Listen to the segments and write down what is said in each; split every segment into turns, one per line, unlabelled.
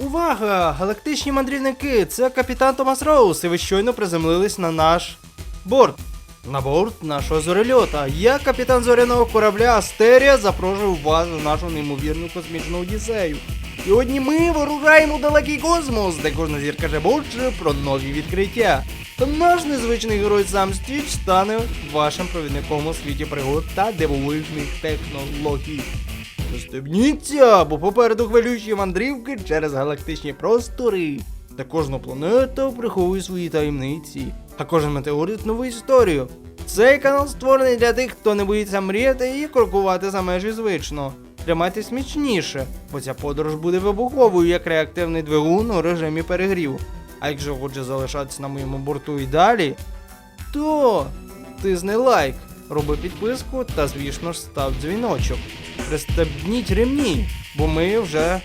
Увага! Галактичні мандрівники! Це капітан Томас Роуз, і ви щойно приземлились на наш борт. На борт нашого зорельота. Я, капітан зоряного корабля Астерія, запрошую вас в нашу неймовірну космічну одіссею. Сьогодні ми вирушаємо в далекий космос, де кожна зірка жебоче про нові відкриття. Та наш незвичний герой сам Стіч стане вашим провідником у світі пригод та дивовижних технологій. Застебніться, бо попереду хвилюючі мандрівки через галактичні простори. Де кожна планета приховує свої таємниці, а кожен метеорит нову історію. Цей канал створений для тих, хто не боїться мріяти і крокувати за межі звично. Тримайтесь міцніше, бо ця подорож буде вибуховою як реактивний двигун у режимі перегріву. А якщо хоче залишатися на моєму борту і далі, то тисни лайк, роби підписку та, звісно ж, став дзвіночок. Пристебніть ремні, бо ми вже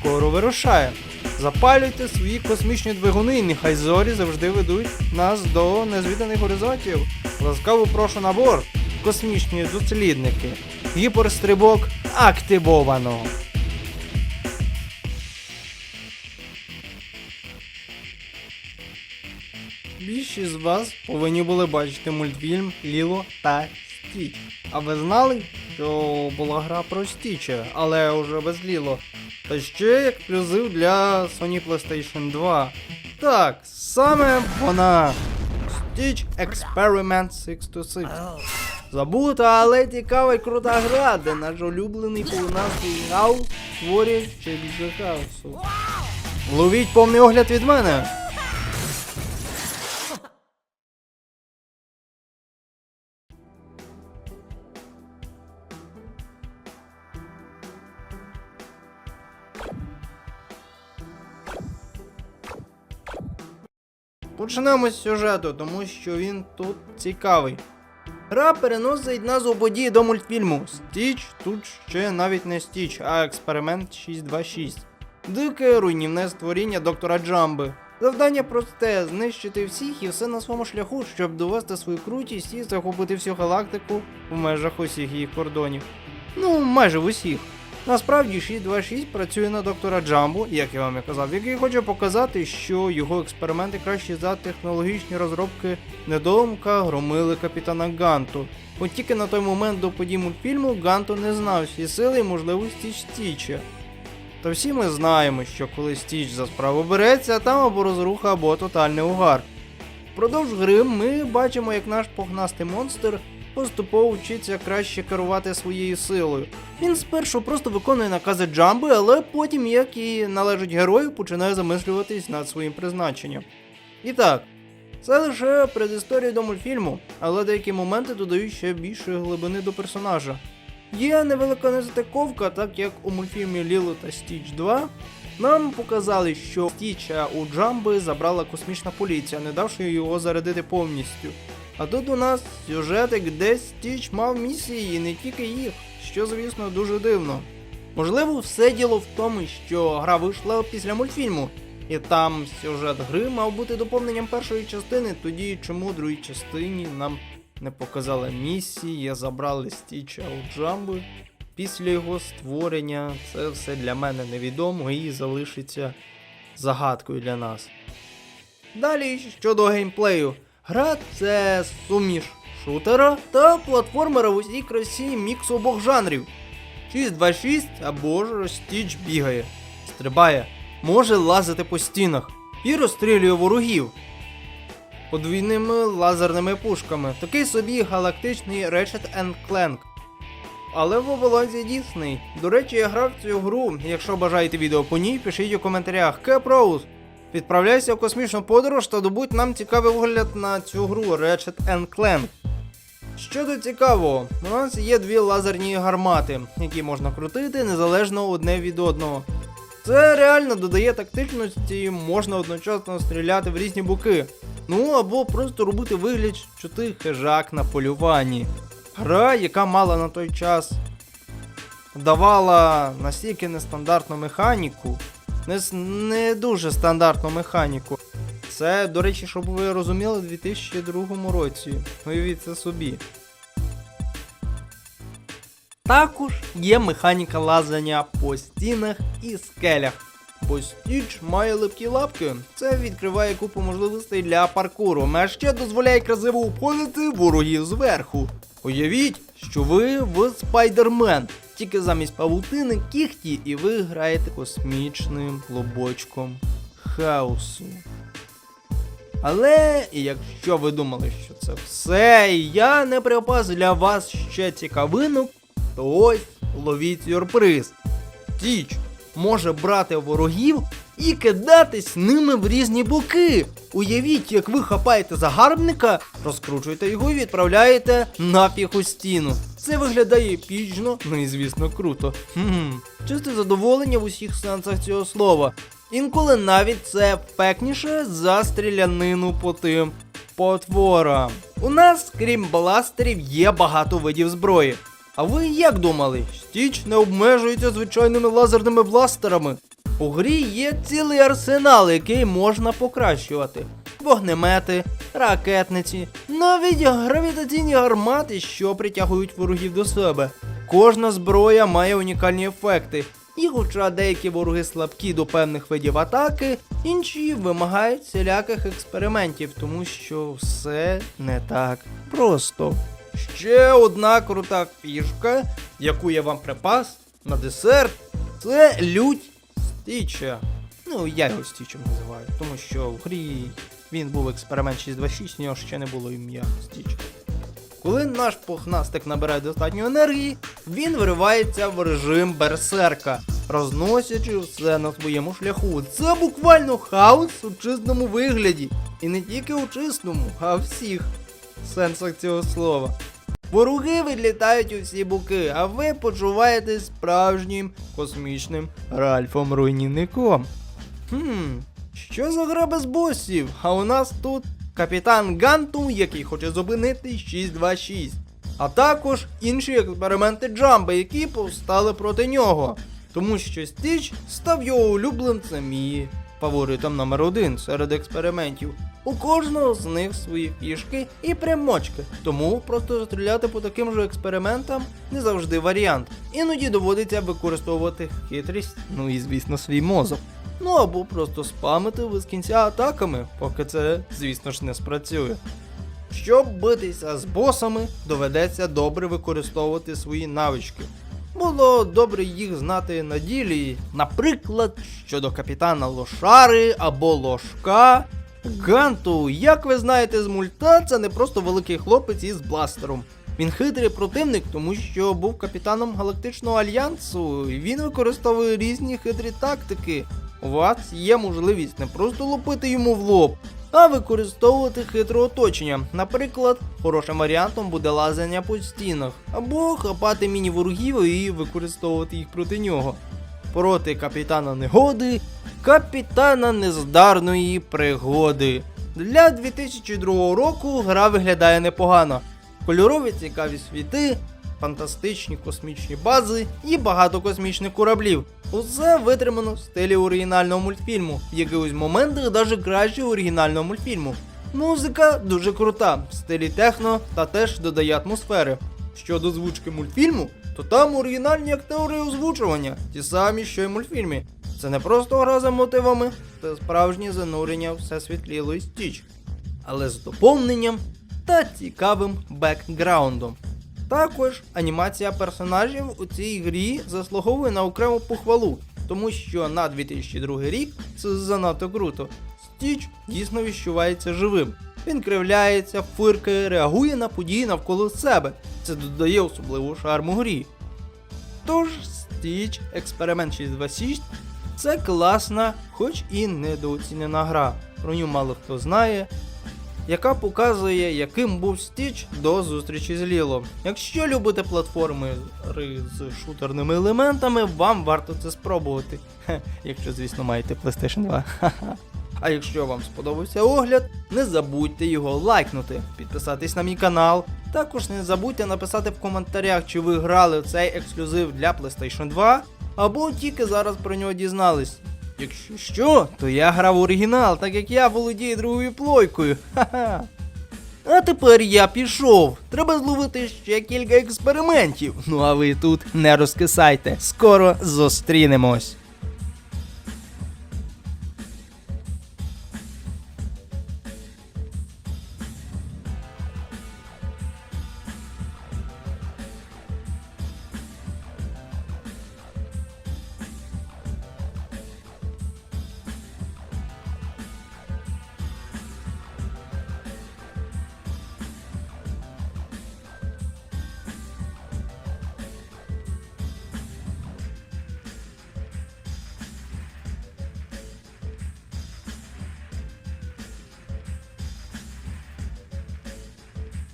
скоро вирушаємо. Запалюйте свої космічні двигуни, нехай зорі завжди ведуть нас до незвіданих горизонтів. Ласкаво прошу на борт, космічні дослідники. Гіперстрибок активовано. Більшість з вас повинні були бачити мультфільм Ліло та Стіч. А ви знали, що була гра про Стіча, але вже без Ліло. Та ще ексклюзив для Sony PlayStation 2. Так, саме вона. Stitch Experiment 626. Забута, але цікава і крута гра, де наш улюблений полунастий гав створює ще більше хаосу. Ловіть повний огляд від мене. Почнемо з сюжету, тому що він тут цікавий. Гра переносить назву події до мультфільму. Стіч тут ще навіть не Стіч, а експеримент 626. Дике руйнівне створіння доктора Джамби. Завдання просте знищити всіх і все на своєму шляху, щоб довести свою крутість і захопити всю галактику в межах усіх її кордонів. Ну, майже в усіх. Насправді 626 працює на доктора Джамбо, як я вам і казав, який хоче показати, що його експерименти кращі за технологічні розробки недоумка громили капітана Ганту. От тільки на той момент до подій мультфільму Ганту не знав всі сили і можливості Стіча. Та всі ми знаємо, що коли Стіч за справу береться, там або розруха, або тотальний угар. Впродовж гри ми бачимо, як наш погнастий монстр поступово вчиться краще керувати своєю силою. Він спершу просто виконує накази Джамби, але потім, як і належить герою, починає замислюватись над своїм призначенням. І так, це лише предісторія до мультфільму, але деякі моменти додають ще більше глибини до персонажа. Є невелика нестиковка, так як у мультфільмі Ліло та Стіч 2 нам показали, що Стіча у Джамби забрала космічна поліція, не давши його зарядити повністю. А тут у нас сюжетик, де Стіч мав місії, і не тільки їх, що, звісно, дуже дивно. Можливо, все діло в тому, що гра вийшла після мультфільму, і там сюжет гри мав бути доповненням першої частини, тоді чому другій частині нам не показали місії, забрали Стіча у Джамби. Після його створення це все для мене невідомо і залишиться загадкою для нас. Далі щодо геймплею. Гра це суміш шутера та платформера в усій красі мікс обох жанрів. 626 або ж Стіч бігає, стрибає, може лазити по стінах і розстрілює ворогів подвійними лазерними пушками. Такий собі галактичний Ratchet Clank. Але в оболонці дійсний. До речі, я грав цю гру. Якщо бажаєте відео по ній, пишіть у коментарях. Кепроуз. Відправляйся в космічну подорож та добудь нам цікавий огляд на цю гру Ratchet Clank. Щодо цікавого, у нас є дві лазерні гармати, які можна крутити незалежно одне від одного. Це реально додає тактичності, можна одночасно стріляти в різні боки. Ну або просто робити вигляд, що ти хижак на полюванні. Гра, яка мала на той час давала настільки нестандартну механіку, не, не дуже стандартну механіку. Це, до речі, щоб ви розуміли, у 2002 році. Уявіть це собі. Також є механіка лазання по стінах і скелях. бо Стіч має липкі лапки. Це відкриває купу можливостей для паркуру, а ще дозволяє красиво обходити ворогів зверху. Уявіть, що ви в Спайдермен, тільки замість павутини кіхті, і ви граєте космічним клубочком хаосу. Але якщо ви думали, що це все, і я не припас для вас ще цікавинок, то ось ловіть сюрприз. Тіч може брати ворогів і кидатись ними в різні боки. Уявіть, як ви хапаєте загарбника, розкручуєте його і відправляєте нафіг у стіну. Це виглядає епічно, ну і звісно круто. Хм, чисте задоволення в усіх сенсах цього слова. Інколи навіть це ефектніше за стрілянину по тим потворам. У нас, крім бластерів, є багато видів зброї. А ви як думали? Стіч не обмежується звичайними лазерними бластерами. У грі є цілий арсенал, який можна покращувати. Вогнемети, ракетниці, навіть гравітаційні гармати, що притягують ворогів до себе. Кожна зброя має унікальні ефекти. І хоча деякі вороги слабкі до певних видів атаки, інші вимагають всіляких експериментів, тому що все не так просто. Ще одна крута фішка, яку я вам припас на десерт, це лють Стіча. Ну, я його Стічем називаю, тому що в грі він був експеримент 626, у нього ще не було ім'я Стіч. Коли наш пухнастик набирає достатньо енергії, він виривається в режим берсерка, розносячи все на своєму шляху. Це буквально хаос у чистому вигляді. І не тільки у чистому, а в всіх сенсах цього слова. Вороги відлітають у всі боки, а ви почуваєтесь справжнім космічним Ральфом руйнівником. Хм, що за гра без босів? А у нас тут капітан Ганту, який хоче зупинити 626. А також інші експерименти Джамба, які повстали проти нього. Тому що Стіч став його улюбленцем і фаворитом номер один серед експериментів. У кожного з них свої фішки і примочки, тому просто стріляти по таким же експериментам не завжди варіант. Іноді доводиться використовувати хитрість, ну і звісно свій мозок. Ну або просто спамити ви з кінця атаками, поки це, звісно ж, не спрацює. Щоб битися з босами, доведеться добре використовувати свої навички. Було добре їх знати на ділі, наприклад, щодо капітана Лошари або Лошка. Ганту, як ви знаєте з мульта, це не просто великий хлопець із бластером. Він хитрий противник, тому що був капітаном Галактичного альянсу, він використовує різні хитрі тактики. У вас є можливість не просто лупити йому в лоб, а використовувати хитре оточення. Наприклад, хорошим варіантом буде лазання по стінах, або хапати міні-ворогів і використовувати їх проти нього. Проти капітана негоди, капітана нездарної пригоди. Для 2002 року гра виглядає непогано. Кольорові цікаві світи, фантастичні космічні бази і багато космічних кораблів. Усе витримано в стилі оригінального мультфільму, в якихось моментах навіть краще оригінального мультфільму. Музика дуже крута, в стилі техно та теж додає атмосфери. Щодо звучки мультфільму, то там оригінальні актори озвучування, ті самі, що й в мультфільмі. Це не просто гра за мотивами, це справжнє занурення в все світлілої стіч, але з доповненням та цікавим бекграундом. Також анімація персонажів у цій грі заслуговує на окрему похвалу, тому що на 2002 рік це занадто круто. Стіч дійсно відчувається живим. Він кривляється, фиркає, реагує на події навколо себе. Це додає особливу шарму грі. Тож, Stitch Experiment 626 це класна, хоч і недооцінена гра. Про нього мало хто знає, яка показує, яким був Стіч до зустрічі з Ліло. Якщо любите платформи з шутерними елементами, вам варто це спробувати. Якщо, звісно, маєте PlayStation 2. А якщо вам сподобався огляд, не забудьте його лайкнути, підписатись на мій канал. Також не забудьте написати в коментарях, чи ви грали в цей ексклюзив для PlayStation 2, або тільки зараз про нього дізнались. Якщо що, то я грав оригінал, так як я володію другою плойкою. Ха-ха. А тепер я пішов. Треба зловити ще кілька експериментів. Ну а ви тут не розкисайте. Скоро зустрінемось.